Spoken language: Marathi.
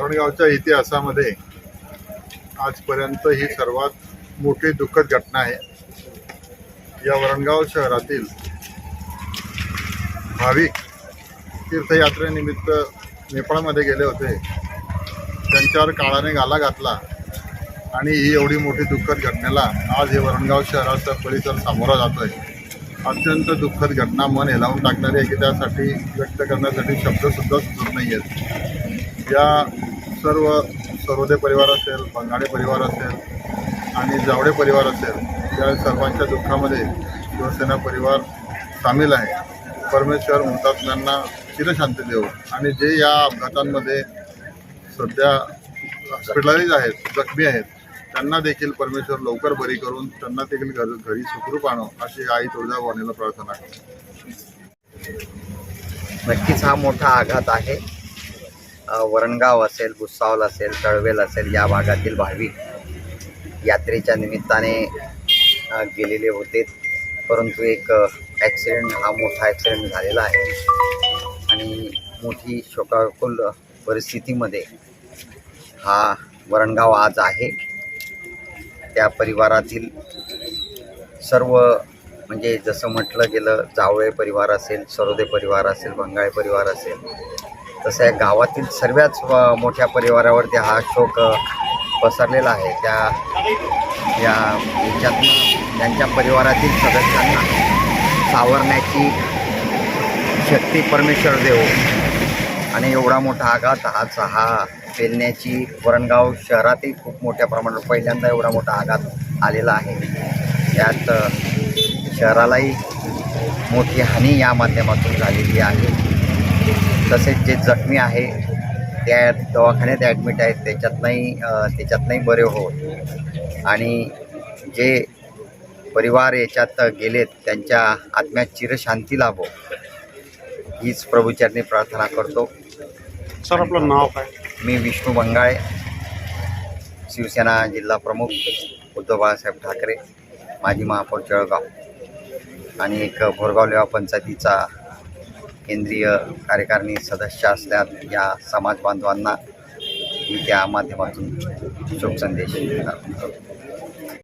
वरणगावच्या इतिहासामध्ये आजपर्यंत ही सर्वात मोठी दुःखद घटना आहे. या वरणगाव शहरातील भाविक तीर्थयात्रेनिमित्त नेपाळमध्ये गेले होते. त्यांच्यावर काळाने गाला घातला आणि ही एवढी मोठी दुःखद घटनेला आज हे वरणगाव शहराचा परिसर सामोरा जातो आहे अत्यंत दुःखद घटना मन हेलावून टाकणारी आहे की त्यासाठी व्यक्त करण्यासाठी शब्दसुद्धा सुचत नाही आहेत या सर्व सरोदे परिवार असेल बंगाडे परिवार असेल आणि जावडे परिवार असेल या सर्वांच्या दुःखामध्ये शिवसेना परिवार सामील आहे. परमेश्वर हुतात्म्यांना चिरशांती देऊ. आणि जे या अपघातांमध्ये सध्या हॉस्पिटलाईज आहेत जखमी आहेत त्यांना देखील परमेश्वर लवकर बरी करून त्यांना देखील घर घरी सुखरूप आणो अशी आई तुळजाभवानीला प्रार्थना करतो. नक्कीच हा मोठा आघात आहे. वरणगाव असेल भुसावल असेल तळवेल असेल या भागातील भाविक यात्रेच्या निमित्ताने गेलेले होते. परंतु एक ॲक्सिडेंट हा मोठा ॲक्सिडेंट झालेला आहे. आणि मोठी शोकाकुल परिस्थितीमध्ये हा वरणगाव आज आहे. त्या परिवारातील सर्व म्हणजे जसं म्हटलं गेलं जावळे परिवार असेल सरोदे परिवार असेल बंगाळे परिवार असेल तसं या गावातील सर्वच मोठ्या परिवारावरती हा शोक पसरलेला आहे. त्या या याच्यातनं त्यांच्या परिवारातील सदस्यांना सावरण्याची शक्ती परमेश्वर देव. आणि एवढा मोठा आघात आज हा पेलण्याची वरणगाव शहरातही खूप मोठ्या प्रमाणात पहिल्यांदा एवढा मोठा आघात आलेला आहे. त्यात शहरालाही मोठी हानी या माध्यमातून झालेली आहे. तसेच जे जखमी आहे त्या दवाखान्यात ॲडमिट आहेत त्याच्यातनंही अ, त्याच्यातनंही बरे होत आणि जे परिवार याच्यात गेलेत त्यांच्या आत्म्यात चिरशांती लाभो. हीच प्रभूचरणी प्रार्थना करतो. सर आपलं नाव काय? मी विष्णू बंगाळे शिवसेना जिल्हा प्रमुख उद्धव बाळासाहेब ठाकरे माजी महापौर जळगाव. आणि एक भोरगाव लेवा पंचायतीचा केंद्रीय कार्यकारिणी सदस्य असल्यात या समाज बांधवांना मी त्या माध्यमातून शोकसंदेश अर्पण करतो